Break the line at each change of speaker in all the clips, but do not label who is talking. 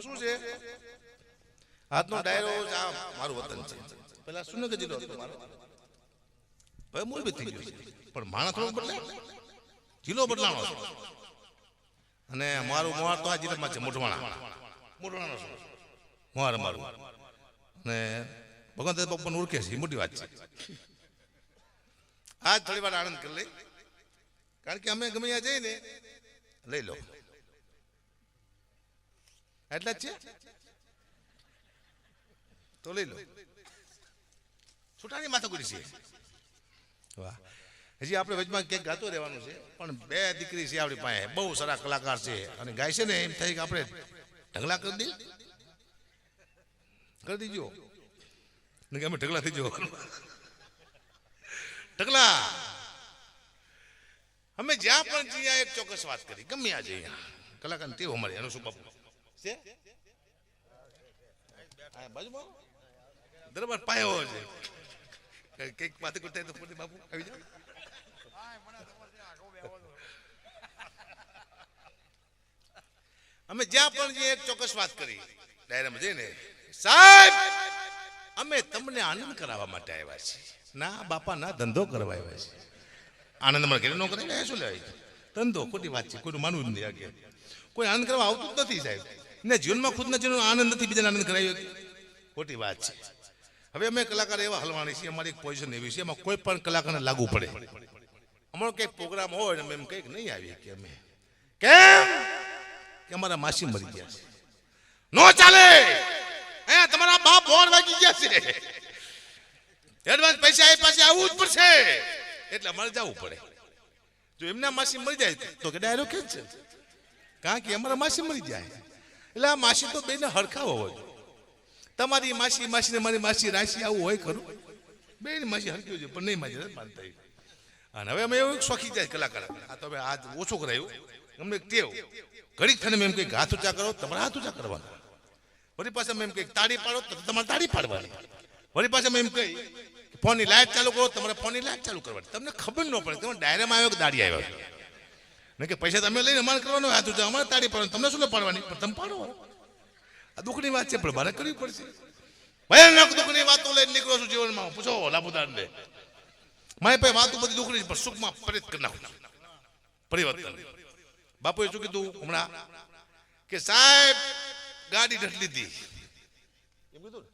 આમાં શું છે? આજનો ડાયરો આ મારું વતન છે. પેલા સુનગર જિલ્લો હતો મારો. હવે મોરબી થઈ ગયો પણ માણસ થોડો બદલે જિલ્લો બદલાણો છે અને મારું મોહાર તો આ જિલ્લામાં છે મોઢવાણા. મોઢવાણા છે. મોહાર મારું અને ભગવાન બાપાને ઓળખે છે એ મોટી વાત છે. આજ થોડી વાર આનંદ કરી લઈ કારણ કે અમે ગમે ત્યાં જઈએ ને લઈ લો. એટલા જ છે. તો લઈ લો. છૂટાની માથાકુરી છે. વાહ. હજી આપણે વચમાં ક્યાંક ગાતો રહેવાનું છે, પણ બે દીકરી છે આપણી પાસે, બહુ સારા કલાકાર છે. અને ગાય છે ને, એમ થાય કે આપણે ઢગલા કરી દઈએ. કરી દીજો. કે અમે ઢગલા થઈ જવો ઢગલા. અમે જ્યાં પણ જઈએ, એક ચોક્કસ વાત કરી. ગમે આ જઈએ. કલાકાર તેવું અમારે, એનું શું બાપુ? છે? બાજુમાં? દરબાર પાયો છે. કંઈક વાત કરતા તો પોતે બાપુ, આવી જાવ અમે જ્યાં પણ જઈએ, એક ચોક્કસ વાત કરી. ડાયરામાં જઈને, સાહેબ, અમે તમને આનંદ કરાવવા માટે આવ્યા છીએ. ના, બાપા, ના, ધંધો કરવા આવ્યા છીએ. આનંદ અમારે ઘરે નો કરે શું લેવાય? ધંધો ખોટી વાત છે, કોઈનું માનવું જ નહીં આગે. કોઈ આનંદ કરવા આવતું જ નથી, સાહેબ. ને જીવનમાં ખુદના જીવનનો આનંદ નથી, બીજાને આનંદ કરાવ્યો ખોટી વાત છે. હવે અમે કલાકાર એવા હલવાણી છીએ, અમારી એક પોઝિશન એવી છે, એમાં કોઈ પણ કલાકારને લાગુ પડે. અમારો કંઈક પ્રોગ્રામ હોય ને અમે એમ કંઈક નહીં આવીએ કે અમે. કેમ? કે અમારા માસી મરી ગયા છે. નો ચાલે! હે તમારા બાપ બોર વાગી ગયા છે. એડવાન્સ પૈસા એ પાસે આવવું જ પડશે. એટલે અમારે જવું પડે. જો એમના માસી મરી જાય તો કે ડાયરો કે છે કારણ કે અમારા માસી મરી જાય. એટલે આ માસી તો બેને હરખા હોવા જોઈએ તમારી માસી માસી ને મારી માસી રાશી આવું હોય ખરું? બે માસી હરકી હોય છે, પણ નહીં માસી માનતા અને હવે અમે એવું શોખી જાય કલાકાર. આ તો હવે આજ ઓછું કરાયું. અમને ટેવ. ઘડીક થઈને એમ કંઈક હાથ ઊંચા કરો, તમારે હાથ ઊંચા કરવાના. વળી પાસે એમ કંઈક તાળી પાડો, તો તમારે તાળી પાડવાની. વળી પાસે એમ કહી ફોનની લાઇટ ચાલુ કરો, તમારે ફોનની લાઇટ ચાલુ કરવાની. તમને ખબર ન પડે તમે ડાયરામાં આવ્યો કે દાડી આવ્યો? ને કે પૈસા તમે લઈને અમારે કરવાનો હાથ ઊંચા અમારે તાળી પાડવાની, તમને શું પાડવાની? પણ તમે પાડો. આ દુઃખની વાત છે, પણ મારે કરવી પડશે. ભયાનક દુઃખની વાતો લઈને નીકળો છું જીવનમાં. પૂછો લાભુદારને મારે પાસે વાતો બધી દુઃખની પણ સુખમાં પરિત કરી નાખું પરિવર્તન. બાપુએ શું કીધું હમણાં? કે સાહેબ, ગાડી ઢટ લીધી. એમ કીધું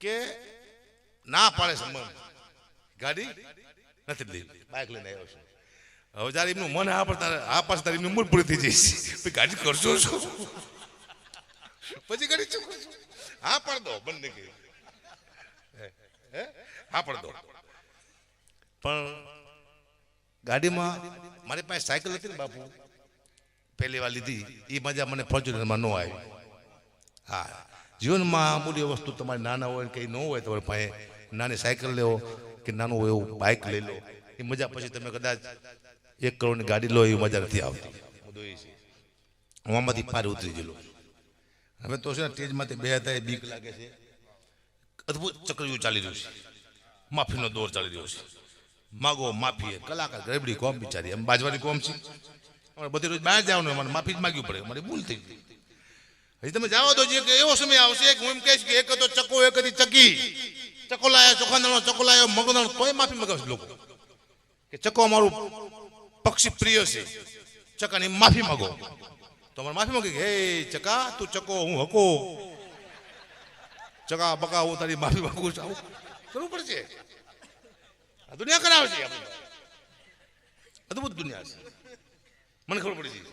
કે ના પાડે સંબંધ. ગાડી નથી લીધી. બાઇક લઈને આવ્યો છું. હવે જ્યારે એમનું મન આ પર આ પાસે તારી એમની ઉંમર પૂરી થઈ જઈશ. ગાડી કરશો શું? પછી ગાડી ચૂક હા પાડ દો, બંને કે. હે? પાડ દો. પણ ગાડીમાં મારી પાસે સાયકલ હતી ને બાપુ. પહેલી વાર લીધી. એ મજા મને ફોર્ચ્યુનરમાં ન આવી. હા. જીવનમાં અમૂલ્ય વસ્તુ તમારે નાના હોય કંઈ ન હોય તમારી પાસે, નાની સાયકલ લેવો કે નાનું હોય એવું બાઇક લઈ લો. એ મજા પછી તમે કદાચ એક કરોડની ગાડી લો એવી મજા નથી આવતી. હું આમાંથી પાર ઉતરી ગયેલો. હવે તો છે ને સ્ટેજમાંથી બે હતા, એ બીક લાગે છે. અદ્ભુત ચક્રવ્યૂહ ચાલી રહ્યું છે. માફીનો દોર ચાલી રહ્યો છે. માગો માફી કલાકાર ગરબડી કોમ બિચારી. એમ બાજવાની કોમ છે. અમારે બધી રોજ બહાર જવાનું મને માફી જ માગવી પડે. મારી ભૂલ થઈ ગઈ. હજી તમે જાઓ તો જે એવો સમય આવશે કે હું એમ કહીશ કે એક હતો ચકો, એક હતી ચકી. ચકો લાયો, ચોખાદાણો, ચકો લાયો, મગદાણો, તોય માફી મગાવશે લોકો. કે ચકો અમારું પક્ષી પ્રિય છે. ચકાની માફી માંગો. તો અમારે માફી માંગી હે ચકા, તું ચકો, હું હકો. ચકા, બકા, હું તારી માફી માંગુ છું. કરવું પડશે. આ દુનિયા કરાવે છે આપણે. અદભુત દુનિયા છે. મને ખબર પડી ગઈ.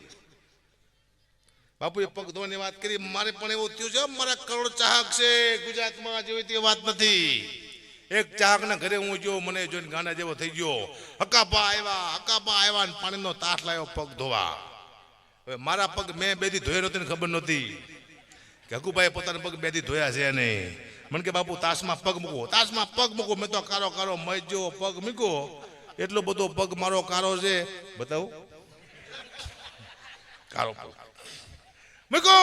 બાપુએ પગ ધોવાની વાત કરી. મારે પણ એવું થયું છે, મારા કરોડ ચાહક છે. ગુજરાતમાં જેવી તે વાત નથી. એક ચાકના ઘરે હું જો મને જોઈને ગાના જેવો થઈ ગયો. હકાપા આવ્યા હકાપા આવ્યા ને પાણીનો તાસ લાવ્યો પગ ધોવા. હવે મારા પગ મેં બેથી ધોયેલો તેને ખબર નહોતી કે હકુભાઈ પોતાના પગ બેથી ધોયા છે અને મને કે બાપુ તાસમાં પગ મૂકો. તાસમાં પગ મૂકો. મેં તો કારો કારો મજો પગ મૂકો એટલો બધો પગ મારો કારો છે. બતાવું? કારો પગ. મૂકો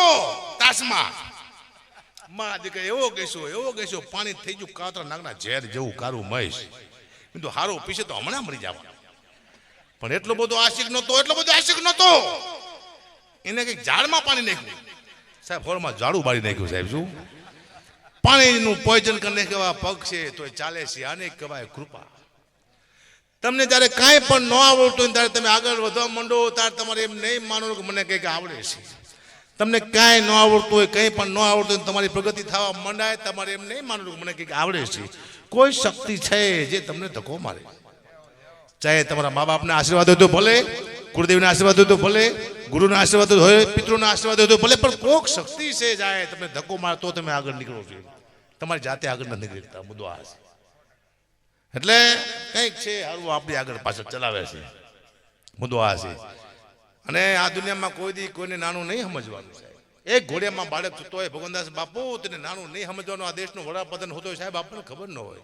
તાસમાં. માં દીકરા, એવો કહેશો એવો કહેશો પાણી થઈ ગયું, કાતરા નાગના ઝેર જેવું કારું મહેશ. કીધું, હારો પીશે તો હમણાં મરી જાવ પણ એટલો બધો આશિક નહોતો, એટલો બધો આશિક નહોતો. એને કંઈક ઝાડમાં પાણી નાખ્યું. સાહેબ, હોળમાં ઝાડુ બાળી નાખ્યું, સાહેબ, શું? પાણીનું પોઈઝન કરીને કહેવા પગ છે તો ચાલે છે, આને કહેવાય કૃપા. તમને જ્યારે કાંઈ પણ ન આવડતું ત્યારે તમે આગળ વધવા માંડો ત્યારે તમારે એમ નહીં માનો કે મને કંઈક આવડે છે. તમને કાંઈ ન આવડતું હોય, કંઈ પણ ન આવડતું હોય તમારી પ્રગતિ થવા મંડાય, તમારે એમ નહીં માનવું મને કંઈક આવડે છે. કોઈ શક્તિ છે જે તમને ધક્કો મારે. ચાહે તમારા મા બાપના આશીર્વાદ હોય તો ભલે ગુરુદેવના આશીર્વાદ હોય તો ભલે, ગુરુના આશીર્વાદ હોય, પિતૃના આશીર્વાદ હોય તો ભલે, પણ કોક શક્તિ છે જાય તમને ધક્કો મારે તો તમે આગળ નીકળો છો. તમારી જાતે આગળ નથી નીકળતા, મુદ્દો આ છે. એટલે કંઈક છે, હારું, આપણી આગળ પાછળ ચલાવે છે. મુદ્દો આ છે. અને આ દુનિયામાં કોઈ દી કોઈને નાનું નહીં સમજવાનું, સાહેબ. એક ઘોડિયામાં બાળક થતો હોય, ભગવાનદાસ બાપુ, તેને નાનું નહીં સમજવાનું, આ દેશનો વડાપ્રધાન હોતો હોય, સાહેબ, આપણને ખબર ન હોય.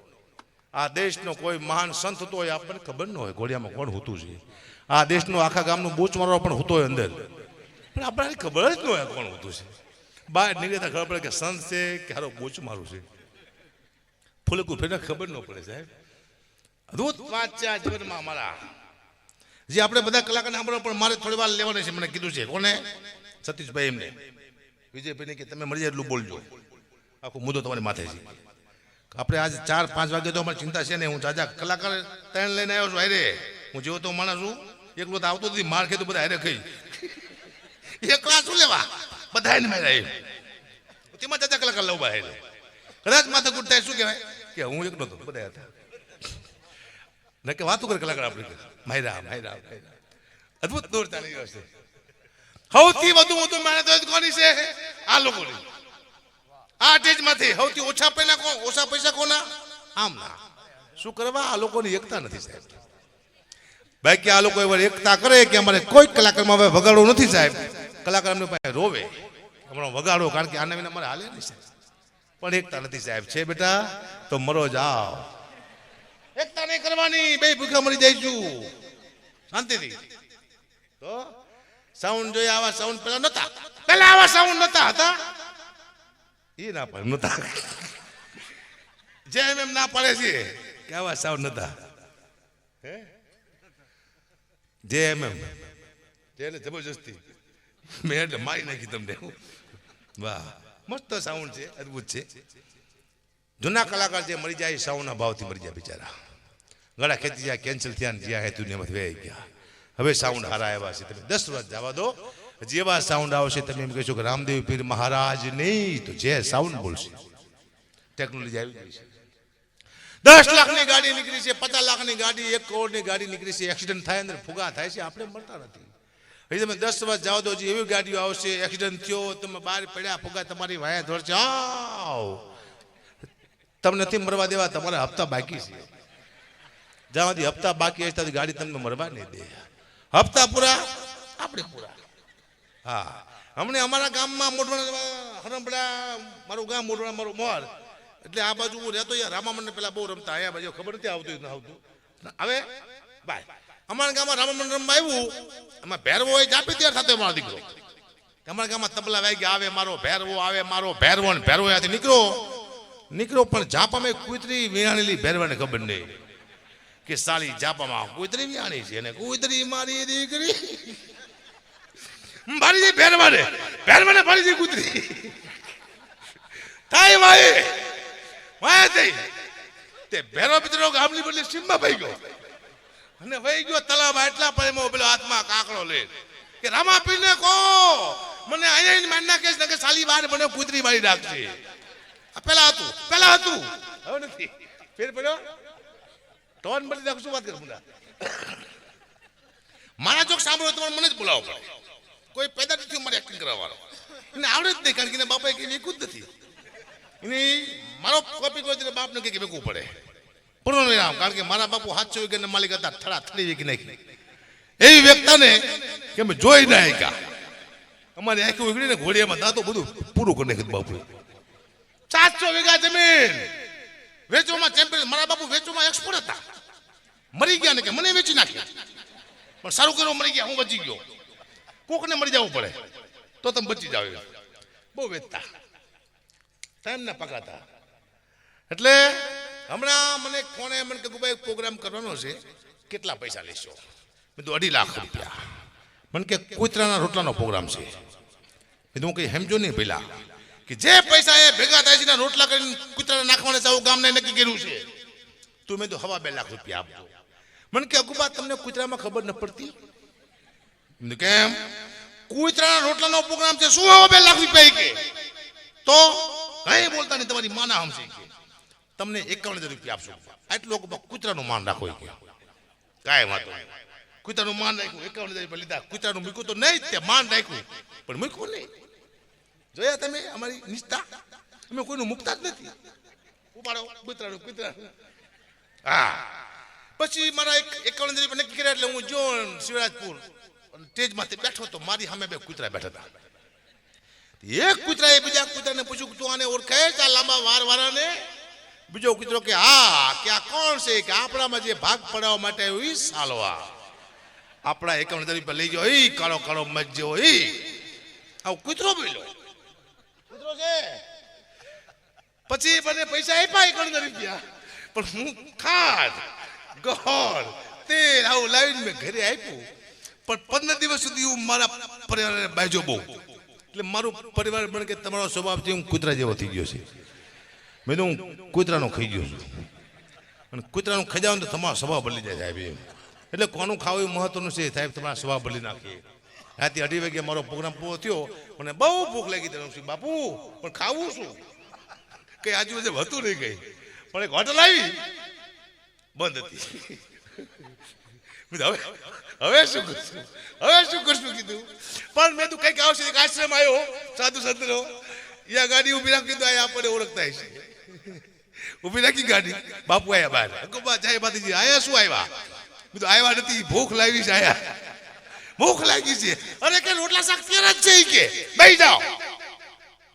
આ દેશનો કોઈ મહાન સંત હતો હોય, આપણને ખબર ન હોય ઘોડિયામાં કોણ હોતું છે. આ દેશનું આખા ગામનું બૂચ મારવા પણ હોતો હોય અંદર. પણ આપણને ખબર જ ન હોય કોણ હોતું છે. બહાર નીકળતા ખબર પડે કે સંત છે, કે હારો બૂચ મારું છે. ફૂલકું ફેરને ખબર ન પડે, સાહેબ. રોજ વાંચ્યા જીવનમાં અમારા. જે આપણે બધા કલાકાર સાંભળો પણ મારે થોડી વાર લેવાની છે, મને કીધું છે. કોને? સતીશભાઈ એમને. વિજયભાઈને કે તમે મળી જાય એટલું બોલજો. આખો મુદ્દો તમારી માથે છે. આપણે આજ ચાર, પાંચ વાગે તો અમારી ચિંતા છે ને, હું જાજા કલાકાર ત્રણ લઈને આવ્યો છું હારે હું જેવો તો માણસ છું. એકલો તો આવતો નથી, માર ખેતું બધા હારે ખાઈ. એકલા શું લેવા? બધા એને માર્યા તેમાં જાજા કલાકાર લઉં બહાર હારે કદાચ માથે ગુટ થાય શું કહેવાય? કે હું એકલો તો બધા હતા. ને કે વાતું કરે કલાકાર આપણે માયરા માયરા અદ્ભુત દોર ચાલી રહ્યો છે સૌથી વધુ વધુ મહેનત કોની છે આ લોકોની આ ટેજમાંથી સૌથી ઓછા પૈસા કોણ ઓછા પૈસા કોના આમ ના શું કરવા આ લોકોની એકતા નથી સાહેબ બાકી આ લોકો એવા એકતા કરે કે અમારે કોઈ કલાકારમાં હવે વગાડો નથી સાહેબ કલાકાર અમને પાસે રોવે હમણાં વગાડો કારણ કે આના વિના મારે હાલે નહીં સાહેબ પણ એકતા નથી સાહેબ છે બેટા તો મરો જાઓ એકતા નહીં કરવાની બે ભૂખા મરી જઈશું શાંતિથી. તો સાઉન્ડ જોઈએ આવા સાઉન્ડ પેલા નતા. પેલા આવા સાઉન્ડ નતા હતા. એ ના પડે નતા. જેમ એમ ના પાડે છે કે આવા સાઉન્ડ નતા. હે? જે એમ. એમ જેને જબરજસ્તી. મેં એટલે મારી નાખી તમને. વાહ, મસ્ત સાઉન્ડ છે, અદભુત છે. જૂના કલાકાર જે મરી જાય સૌના ભાવથી મરી જાય બિચારા. ગળા ખેંચી જાય કેન્સલ થયા ને જ્યાં હે દુનિયામાંથી વહી ગયા. હવે સાઉન્ડ હારા આવ્યા છે. તમે દસ વર્ષ જવા દો. જેવા સાઉન્ડ આવશે, તમે એમ કહેશો કે રામદેવ પીર મહારાજ નહીં, તો જે સાઉન્ડ બોલશે. ટેકનોલોજી આવી ગઈ છે. દસ લાખની ગાડી નીકળી છે, પચાસ લાખની ગાડી, એક કરોડની ગાડી નીકળી છે એક્સિડન્ટ થાય અંદર, ફુગા થાય છે, આપણે મળતા નથી. હજી તમે દસ વર્ષ જાઓ તો એવી ગાડીઓ આવશે એક્સિડન્ટ થયો, તમે બહાર પડ્યા, ફુગા તમારી વાયા ધોરશે આવ. તમને નથી મરવા દેવા, તમારા હપ્તા બાકી છે. જ્યાં હપ્તા બાકી હશે ત્યાંથી ગાડી તમને મરવા નહીં દે. હપ્તા પૂરા, આપણે પૂરા. હા. હમણાં અમારા ગામમાં મોઢવાડા હરમપડા મારું ગામ મોઢવાડા મારું મોર. એટલે આ બાજુ હું રહેતો યાર રામામંડળ પેલા બહુ રમતા આયા બાજુ ખબર નથી આવતું આવતું. હવે, બાય. અમારા ગામમાં રામામંડળ રમવા આવ્યું, એમાં ભેરવો હોય જાપી ત્યાર સાથે મારો દીકરો. અમારા ગામમાં તબલા વાગ્યા, આવે મારો ભેરવો, આવે મારો ભેરવો ભેરવો ત્યાંથી નીકળો. નીકળો, પણ જાપામાં કુતરી વિયાણેલી ભેરવાને ખબર નહીં કે સાલી જાપામાં કુતરી વિયાણી છે અને કુતરી મારી દીકરી. મારી દી ભેરવાને ભેરવાને મારી દી કુતરી. થાય વાય વાય થઈ તે ભેરો પિતરો ગામની બદલે સીમમાં ભાઈ ગયો. અને વહી ગયો તલાવમાં એટલા પ્રેમો પેલો હાથમાં કાકડો લે કે રામા પીરને કહો, મને અહીંયા માંડ નાખે કે સાલી બાર મને કુતરી મારી નાખશે. પેલા હતું પેલા હતું. હવે નથી. ફેર પડ્યો? ટોન બદલી નાખું શું વાત કરું મુંડા? મારા જોક સાંભળો તમારે મને જ બોલાવો પડે. કોઈ પેદા નથી મારે એક્ટિંગ કરવાનો એને આવડે જ નહીં કારણ કે એના બાપા કંઈ વેકું જ નથી. એને મારો કોપી કોઈ બાપને કંઈક વેકવું પડે. પૂર્ણ વિરામ કારણ કે મારા બાપુ હાથ ચોવી ગયા માલિક હતા થડા થડી વેકી નાખી. એવી વ્યક્તાને કે અમે જોઈ ના અમારી આંખી ઉગડીને ઘોડિયામાં દાંતો બધું પૂરું કરી નાખ્યું બાપુ ચારસો વીઘા જમીન. વેચવામાં ચેમ્પિયન મારા બાપુ વેચવામાં એક્સપોર્ટ હતા. મરી ગયા ને કે મને વેચી નાખ્યા. પણ સારું કર્યું, મરી ગયા, હું બચી ગયો. કોકને મરી જવું પડે. તો તમે બચી જાવ. બહુ વેચતા. ટાઈમના પકડાતા એટલે હમણાં મને કોને મને કીધું ભાઈ પ્રોગ્રામ કરવાનો છે. કેટલા પૈસા લેશો? મેં તો અઢી લાખ રૂપિયા. મને કે, કુતરાના રોટલાનો પ્રોગ્રામ છે. મેં હું કઈ સમજો નહીં પેલા કે જે પૈસા એ ભેગા થાય છે રોટલા કરીને કૂતરાને નાખવાને આવું ગામને નક્કી કર્યું છે. તું મેં તો હવા બે લાખ રૂપિયા આપજો. મને કે, અગુબા, તમને કૂતરામાં ખબર ન પડતી? કેમ કૂતરાના રોટલાનો પ્રોગ્રામ છે, શું હવા બે લાખ રૂપિયા કે? તો કઈ બોલતા નહીં, તમારી માના હમશે કે. તમને એકાવન હજાર રૂપિયા આપશો. આટલું કૂતરાનું માન રાખો કે. કાંઈ વાંધો નહીં. કૂતરાનું માન રાખ્યું, એકાવન હજાર રૂપિયા લીધા. કૂતરાનું મૂક્યું તો નહીં તે માન રાખ્યું. પણ મૂક્યું નહીં. જોયા તમે? અમારી નિષ્ઠા? અમે કોઈનું મૂકતા જ નથી. ઉપાડો, કૂતરાનું કૂતરાનું. હા. પછી મારા એક એકાવન રૂપિયા નક્કી કર્યા એટલે હું જો શિવરાજપુર સ્ટેજ માથે બેઠો તો મારી સામે બે કૂતરા બેઠા હતા. એક કૂતરાએ બીજા કૂતરાને પૂછ્યું તું આને ઓળખે છે આ લાંબા વાર વાળાને? બીજો કૂતરો કે, હા, કે આ કોણ છે? કે આપણામાં જે ભાગ પડાવવા માટે આવ્યો સાલવા આપણા એકાવન પર લઈ જાઓ ઈ કાળો કાળો મજ્જો એ આવું કૂતરો બોલ્યો. છે પછી મને પૈસા આપ્યા હજાર રૂપિયા. પણ હું ખાટ ગોળ તેલ આવું લાવીને મેં ઘરે આપ્યું. પણ પંદર દિવસ સુધી હું મારા પરિવારને બાજો બહુ. એટલે મારું પરિવાર મને કે તમારો સ્વભાવથી હું કૂતરા જેવો થઈ ગયો છે. મેં તો હું કૂતરાનો ખાઈ ગયો છું. અને કૂતરાનું ખાઈ જાવ તો તમારો સ્વભાવ બદલી જાય સાહેબ એટલે કોનું ખાવું એ મહત્વનું છે સાહેબ, તમારા સ્વભાવ બદલી નાખીએ. રાતે અઢી વાગે મારો પ્રોગ્રામ પૂરો થયો, મને બહુ ભૂખ લાગી હતી બાપુ, પણ ખાવું શું? કઈ આજુબાજુ હતું નહીં કઈ. પણ એક હોટલ આવી. બંધ હતી. હવે હવે શું કરશું? હવે શું કરશું કીધું? પણ મેં તું કંઈક આવશે, એક આશ્રમ આવ્યો, સાધુ સંતનો. યા ગાડી ઊભી રાખી, કીધું અહીંયા આપણે ઓળખતા હશે. ઊભી રાખી ગાડી. બાપુ આયા બહાર. જાય બાતીજી આયા શું આવ્યા કીધું આવ્યા નથી, ભૂખ લાવી છે, આયા. ભૂખ લાગી છે. અરે કે રોટલા શાક તૈયાર જ છે કે? બેહી જાઓ.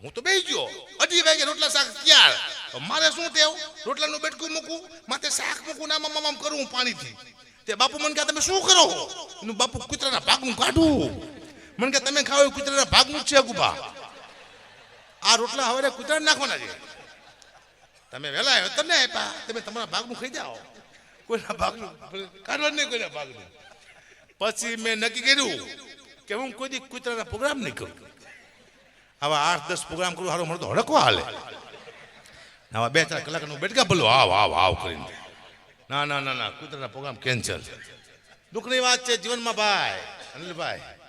હું તો બેહી ગયો. અઢી વાગે રોટલા શાક તૈયાર મારે શું ટેવ રોટલાનું બેટકું મૂકું માથે શાક મૂકું ના મામા આમ કરું પાણીથી. તે બાપુ મને કહે, તમે શું કરો? એનું બાપુ કૂતરાના ભાગનું કાઢું. મને કે તમે એ કૂતરાના ભાગનું જ છે ગુબા આ રોટલા હવે કૂતરા નાખવાના છે. તમે વહેલા આવ્યો તમને આપ્યા. તમે તમારા ભાગનું ખાઈ જાઓ. કોઈના ભાગનું કાઢવા નહીં કોઈના ભાગનું. પછી મેં નક્કી કર્યું કે હું કોઈ દી કૂતરાના પ્રોગ્રામ નહીં કરું. આવા આઠ, દસ પ્રોગ્રામ કરું, હારો, મને તો હડકવા હાલે. આવા બે ચાર કલાકનું બેઠકા ભલો, આવ આવ આવ કરીને. ના ના ના ના, કૂતરાના પ્રોગ્રામ કેન્સલ દુઃખની વાત છે જીવનમાં, ભાઈ, અનિલભાઈ.